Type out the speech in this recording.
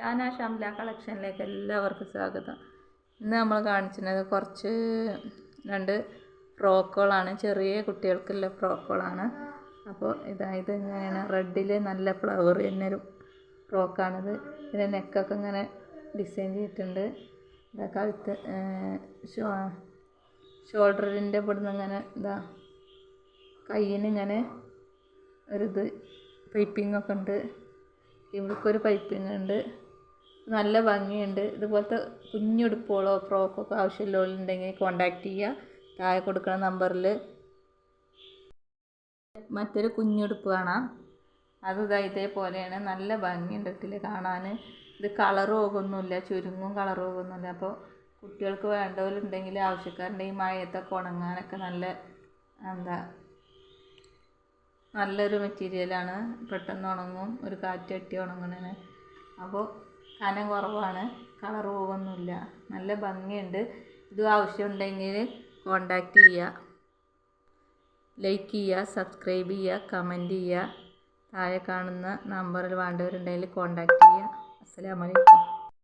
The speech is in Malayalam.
ഷാന ഷംല കളക്ഷനിലേക്ക് എല്ലാവർക്കും സ്വാഗതം. ഇന്ന് നമ്മൾ കാണിച്ചിരുന്നത് കുറച്ച് രണ്ട് ഫ്രോക്കുകളാണ്. ചെറിയ കുട്ടികൾക്കുള്ള ഫ്രോക്കുകളാണ്. അപ്പോൾ ഇതാ ഇത് ഇങ്ങനെയാണ്. റെഡിൽ നല്ല ഫ്ലവർ തന്നെ ഒരു ഫ്രോക്കാണിത് ഇതിന്റെ നെക്കൊക്കെ ഇങ്ങനെ ഡിസൈൻ ചെയ്തിട്ടുണ്ട്. ഇതാ കഴുത്ത് ഷോ ഷോൾഡറിന്റെ ഇവിടുന്ന് ഇങ്ങനെ ഇതാ കയ്യിന് ഇങ്ങനെ ഒരിത് പൈപ്പിംഗ് ഒക്കെ ഉണ്ട്. ഇവർക്കൊരു പൈപ്പിംഗ് ഉണ്ട്. നല്ല ഭംഗിയുണ്ട്. ഇതുപോലത്തെ കുഞ്ഞുടുപ്പുകളോ ഫ്രോക്കൊക്കെ ആവശ്യമുള്ളവരുണ്ടെങ്കിൽ കോണ്ടാക്ട് ചെയ്യുക. താഴെ കൊടുക്കുന്ന നമ്പറിൽ മറ്റൊരു കുഞ്ഞുടുപ്പ് കാണാം. അത് ഇതാ ഇതേപോലെയാണ്. നല്ല ഭംഗിയുണ്ട് ഇതിൽ കാണാൻ. ഇത് കളർ പോകുന്നില്ല ചുരുങ്ങും കളർ പോകുന്നില്ല അപ്പോൾ കുട്ടികൾക്ക് വേണ്ടവരുണ്ടെങ്കിൽ ആവശ്യക്കാരുടെ ഈ മഴയത്തൊക്കെ ഉണങ്ങാനൊക്കെ നല്ല എന്താ നല്ലൊരു മെറ്റീരിയലാണ് പെട്ടെന്ന് ഉണങ്ങും. ഒരു കാറ്റ് തട്ടി ഉണങ്ങണേന് അപ്പോൾ കനം കുറവാണ്. കളർ പോകുന്നില്ല. നല്ല ഭംഗിയുണ്ട്. ഇത് ആവശ്യമുണ്ടെങ്കിൽ കോണ്ടാക്ട് ചെയ്യുക. ലൈക്ക് ചെയ്യുക സബ്സ്ക്രൈബ് ചെയ്യുക കമന്റ് ചെയ്യുക. താഴെ കാണുന്ന നമ്പറിൽ വേണ്ടവരുണ്ടെങ്കിൽ കോണ്ടാക്ട് ചെയ്യുക. അസ്സലാമലൈക്കും